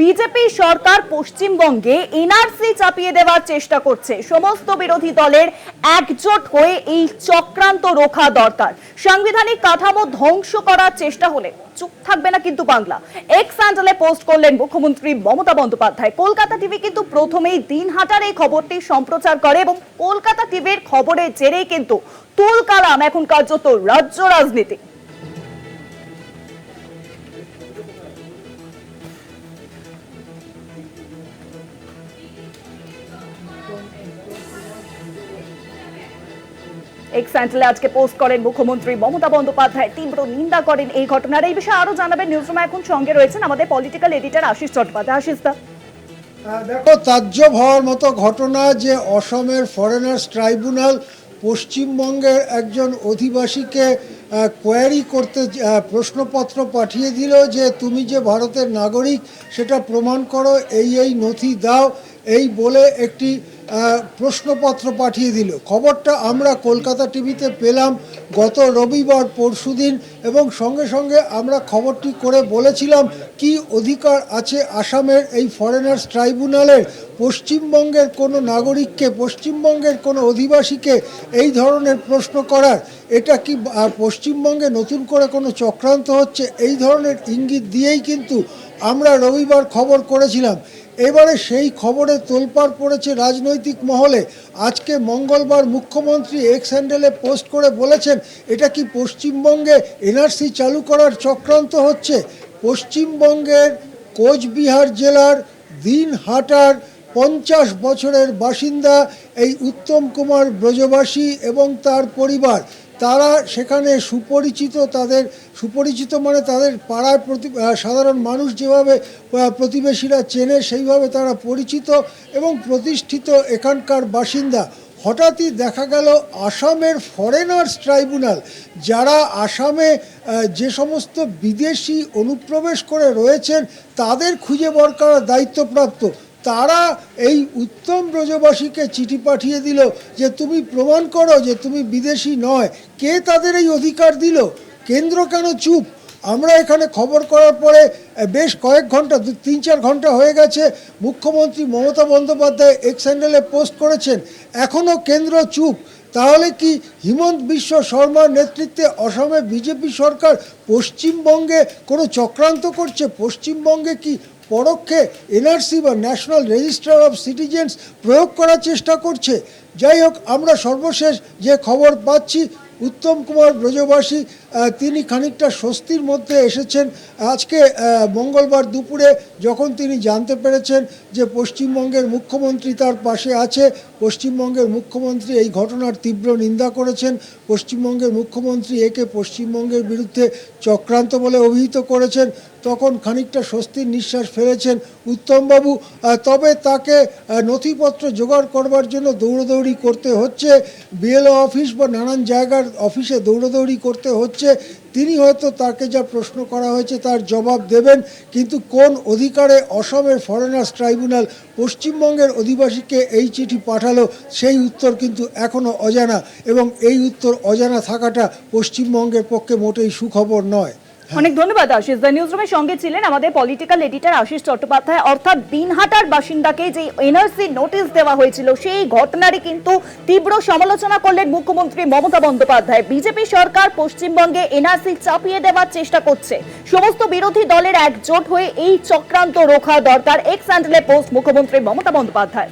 BJP সরকার পশ্চিমবঙ্গে চাপিয়ে দেওয়ার চেষ্টা করছে। সমস্ত বিরোধী দলের একজোট হয়ে এই চক্রান্ত রোখা দরকার। সাংবিধানিক কাঠামো ধ্বংস করার চেষ্টা হলে চুপ থাকবে না কিন্তু বাংলা। এক্স স্যান্ডেলে পোস্ট করলেন মুখ্যমন্ত্রী মমতা বন্দ্যোপাধ্যায়। কলকাতা টিভি কিন্তু প্রথমেই দিন হাটার এই খবরটি সম্প্রচার করে এবং কলকাতা টিভির খবরের জেরেই কিন্তু তুল কালাম এখন কার্যত রাজ্য রাজনীতি। এক স্যান্ডেলে আজকে পোস্ট করেন মুখ্যমন্ত্রী মমতা বন্দ্যোপাধ্যায়। তীব্র নিন্দা করেন এই ঘটনার। এই বিষয়ে আরও জানাবেন নিউজরুমে এখন সঙ্গে রয়েছেন আমাদের পলিটিক্যাল এডিটর আশিস চট্টোপাধ্যায়। আশিস দা। দেখো তাজ্জব হওয়ার মতো ঘটনা যে অসমের ফরেনার্স ট্রাইব্যুনাল পশ্চিমবঙ্গের একজন অধিবাসীকে কোয়ারি করতে প্রশ্নপত্র পাঠিয়ে দিল যে তুমি যে ভারতের নাগরিক, সেটা প্রমাণ করো, এই এই নথি দাও, এই বলে একটি প্রশ্নপত্র পাঠিয়ে দিল। খবরটা আমরা কলকাতা টিভিতে পেলাম গত রবিবার পরশুদিন এবং সঙ্গে সঙ্গে আমরা খবরটি করে বলেছিলাম কি অধিকার আছে আসামের এই ফরেনার্স ট্রাইব্যুনালের পশ্চিমবঙ্গের কোনো নাগরিককে, পশ্চিমবঙ্গের কোনো অধিবাসীকে এই ধরনের প্রশ্ন করার? এটা কি পশ্চিমবঙ্গে নতুন করে কোনো চক্রান্ত হচ্ছে? এই ধরনের ইঙ্গিত দিয়েই কিন্তু আমরা রবিবার খবর করেছিলাম। এবারে সেই খবরে তোলপাড় পড়েছে রাজনৈতিক মহলে। আজকে মঙ্গলবার মুখ্যমন্ত্রী এক্স হ্যান্ডেলে পোস্ট করে বলেছেন, এটা কি পশ্চিমবঙ্গে এনআরসি চালু করার চক্রান্ত হচ্ছে? পশ্চিমবঙ্গের কোচবিহার জেলার দিনহাটার পঞ্চাশ বছরের বাসিন্দা এই উত্তম কুমার ব্রজবাসী এবং তার পরিবার। তারা সেখানে সুপরিচিত তাদের, সুপরিচিত মানে তাদের পাড়ায় প্রতি সাধারণ মানুষ যেভাবে প্রতিবেশীরা চেনে সেইভাবে তারা পরিচিত এবং প্রতিষ্ঠিত এখানকার বাসিন্দা। হঠাৎই দেখা গেল আসামের ফরেনার্স ট্রাইব্যুনাল যারা আসামে যে সমস্ত বিদেশি অনুপ্রবেশ করে রয়েছেন, তাদের খুঁজে বার করার দায়িত্বপ্রাপ্ত। তারা এই উত্তম ব্রজবাসীকে চিঠি পাঠিয়ে দিল যে তুমি প্রমাণ করো যে তুমি বিদেশি নয়। কে তাদের এই অধিকার দিল? কেন্দ্র কেন চুপ? আমরা এখানে খবর করার পরে বেশ কয়েক ঘণ্টা তিন, চার ঘণ্টা হয়ে গেছে। মুখ্যমন্ত্রী মমতা বন্দ্যোপাধ্যায় এক্স হ্যান্ডেলে পোস্ট করেছেন এখনও কেন্দ্র চুপ। তাহলে কি হিমন্ত বিশ্ব শর্মার নেতৃত্বে অসমে বিজেপি সরকার পশ্চিমবঙ্গে কোনো চক্রান্ত করছে? পশ্চিমবঙ্গে কি পরোক্ষে এনআরসি বা ন্যাশনাল রেজিস্ট্রার অফ সিটিজেন্স প্রয়োগ করার চেষ্টা করছে। যাই হোক, আমরা সর্বশেষ যে খবর পাচ্ছি, উত্তম কুমার ব্রজবাসী তিনি খানিকটা স্বস্তির মধ্যে এসেছেন। আজকে মঙ্গলবার দুপুরে যখন তিনি জানতে পেরেছেন যে পশ্চিমবঙ্গের মুখ্যমন্ত্রী তার পাশে আছে, পশ্চিমবঙ্গের মুখ্যমন্ত্রী এই ঘটনার তীব্র নিন্দা করেছেন, পশ্চিমবঙ্গের মুখ্যমন্ত্রী একে পশ্চিমবঙ্গের বিরুদ্ধে চক্রান্ত বলে অভিহিত করেছেন, তখন খানিকটা স্বস্তির নিঃশ্বাস ফেলেছেন উত্তমবাবু। তবে তাকে নথিপত্র জোগাড় করবার জন্য দৌড়দৌড়ি করতে হচ্ছে, বিএলও অফিস বা নানান জায়গার অফিসে দৌড়দৌড়ি করতে হচ্ছে। তিনি হয়তো তাকে যা প্রশ্ন করা হয়েছে তার জবাব দেবেন, কিন্তু কোন অধিকারে অসমের ফরেনার্স ট্রাইব্যুনাল পশ্চিমবঙ্গের অধিবাসীকে এই চিঠি পাঠালো, সেই উত্তর কিন্তু এখনও অজানা এবং এই উত্তর অজানা থাকাটা পশ্চিমবঙ্গের পক্ষে মোটেই সুখবর নয়। অনেক ধন্যবাদ, আশিস দ্য নিউজরুমে সঙ্গে ছিলেন আমাদের পলিটিক্যাল এডিটর আশিস চট্টোপাধ্যায়। অর্থাৎ দিনহাটার বাসিন্দাকে যে এনআরসি নোটিশ দেওয়া হয়েছিল, সেই ঘটনারই কিন্তু তীব্র সমালোচনা করলেন মুখ্যমন্ত্রী মমতা বন্দ্যোপাধ্যায়। বিজেপি সরকার পশ্চিমবঙ্গে এনআরসি চাপিয়ে দেওয়ার চেষ্টা করছে। সমস্ত বিরোধী দলের একজোট হয়ে এই চক্রান্ত রোখা দরকার এক্স হ্যান্ডেলে পোস্ট মুখ্যমন্ত্রী মমতা বন্দ্যোপাধ্যায়।